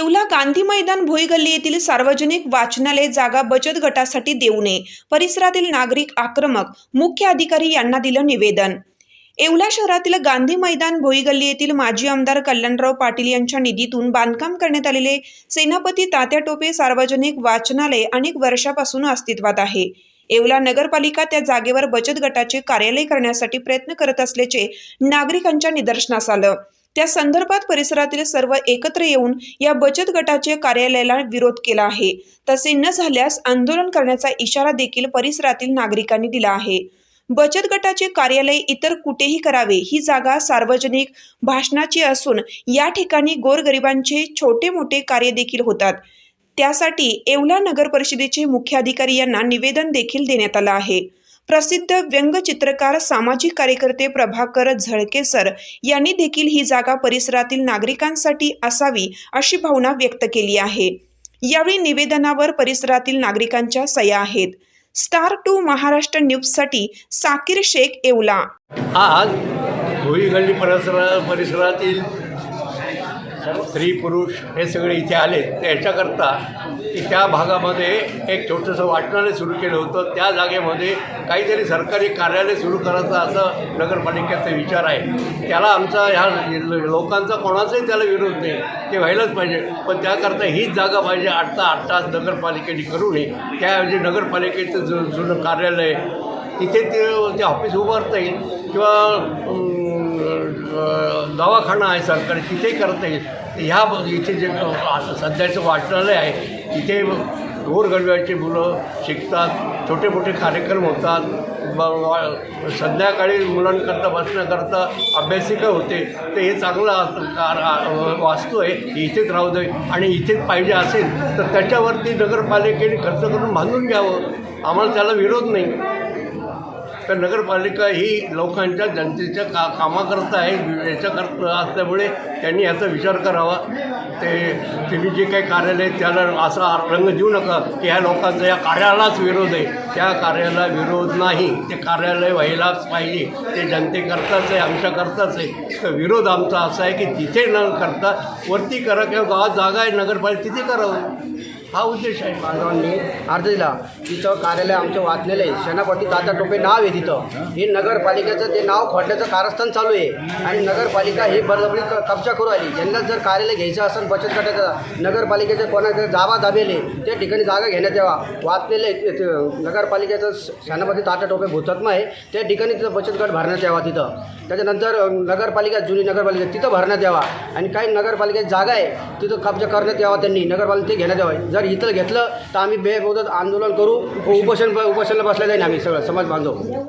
येवला गांधी मैदान भोईगल्ली येथील सार्वजनिक वाचनालय जागा बचत गटासाठी देऊ नये परिसरातील नागरिक आक्रमक. मुख्य अधिकारी यांना दिलं निवेदन. येवला शहरातील गांधी मैदान भोईगल्ली येथील माजी आमदार कल्याणराव पाटील यांच्या निधीतून बांधकाम करण्यात आलेले सेनापती तात्या टोपे सार्वजनिक वाचनालय अनेक वर्षापासून अस्तित्वात आहे. येवला नगरपालिका त्या जागेवर बचत गटाचे कार्यालय करण्यासाठी प्रयत्न करत असल्याचे नागरिकांच्या निदर्शनास आलं. त्या संदर्भात परिसरातील सर्व एकत्र येऊन या बचत गटाचे कार्यालयाला विरोध केला आहे. तसे न झाल्यास आंदोलन करण्याचा इशारा देखील परिसरातील नागरिकांनी दिला आहे. बचत गटाचे कार्यालय इतर कुठेही करावे ही जागा सार्वजनिक भाषणाची असून या ठिकाणी गोरगरिबांचे छोटे मोठे कार्य देखील होतात. त्यासाठी येवला नगर परिषदेचे मुख्याधिकारी यांना निवेदन देखील देण्यात आलं आहे. प्रसिद्ध व्यंगचित्रकार सामाजिक कार्यकर्ते प्रभाकर झळके सर यांनी देखील ही जागा परिसरातील नागरिकांसाठी असावी अशी भावना व्यक्त केली आहे. यावेळी निवेदनावर परिसरातील नागरिकांच्या सह्या आहेत. स्टार टू महाराष्ट्र न्यूजसाठी साकीर शेख येवला. आज परिसरा परिसरातील स्त्री पुरुष हे सगळे इथे आले. त्याच्याकरता की त्या भागामध्ये एक छोटंसं वाचनालय सुरू केलं होतं. त्या जागेमध्ये काहीतरी सरकारी कार्यालय सुरू करायचं असं नगरपालिकेचा विचार आहे. त्याला आमचा ह्या लोकांचा कोणाचाही त्याला विरोध नाही. ते व्हायलाच पाहिजे. पण त्याकरता हीच जागा पाहिजे. आठ तास आठ तास नगरपालिकेने करू नये त्याऐवजी नगरपालिकेचं जु जुनं कार्यालय. तिथे ते ऑफिस उभारता येईल. किंवा दवाखाना आहे सरकारी तिथे करता येईल ह्या इथे जे सध्याचं वाचनालय आहे तिथे गोरगरब्याची मुलं शिकतात छोटे मोठे कार्यक्रम होतात. संध्याकाळी मुलांकरता बसण्याकरता अभ्यासिका होते. तर हे चांगलं कार वास्तू आहे इथेच राहू दे. आणि इथेच पाहिजे असेल तर त्याच्यावरती नगरपालिकेने खर्च करून बांधून घ्यावं. आम्हाला त्याला विरोध नाही. तर नगरपालिका ही लोकांच्या जनतेच्या का कामाकरता आहे याच्याकरता असल्यामुळे त्यांनी याचा विचार करावा. ते तुम्ही जे काही कार्यालय त्याला असा रंग देऊ नका की ह्या लोकांचा या कार्यालाच विरोध आहे. त्या कार्याला विरोध नाही. ते कार्यालय व्हायलाच पाहिजे. ते जनतेकरताच आहे आमच्याकरताच आहे. तर विरोध आमचा असा आहे की तिथे न करता वरती करा किंवा गावात जागा आहे नगरपालिका तिथे करावं. हा उद्देश आहे बांधवांनी अर्ज दिला तिथं कार्यालय आमचं वाचलेलं आहे सेनापती तात्या टोपे नाव आहे तिथं. हे नगरपालिकेचं ते नाव खोडण्याचं कारस्थान चालू आहे. आणि नगरपालिका ही बळजबरी कब्जा करू आली. ज्यांना जर कार्यालय घ्यायचं असेल बचत गटाचं नगरपालिकेचे कोणाचं जागा दाबेले त्या ठिकाणी जागा घेण्यात यावा. वाचलेले ते नगरपालिकेचं सेनापती तात्या टोपे भूतत्म आहे. त्या ठिकाणी तिथं बचत गट भरण्यात यावा तिथं. त्याच्यानंतर नगरपालिका जुनी नगरपालिका तिथं भरण्यात यावा. आणि काही नगरपालिकेत जागा आहे तिथं कब्जा करण्यात यावा त्यांनी. नगरपालिका ते घेण्यात यावं. जर इथं घेतलं तर आम्ही बेमुदत आंदोलन करू उपोषण उपोषणला बसल्या जाईल आम्ही सगळं समाज बांधव.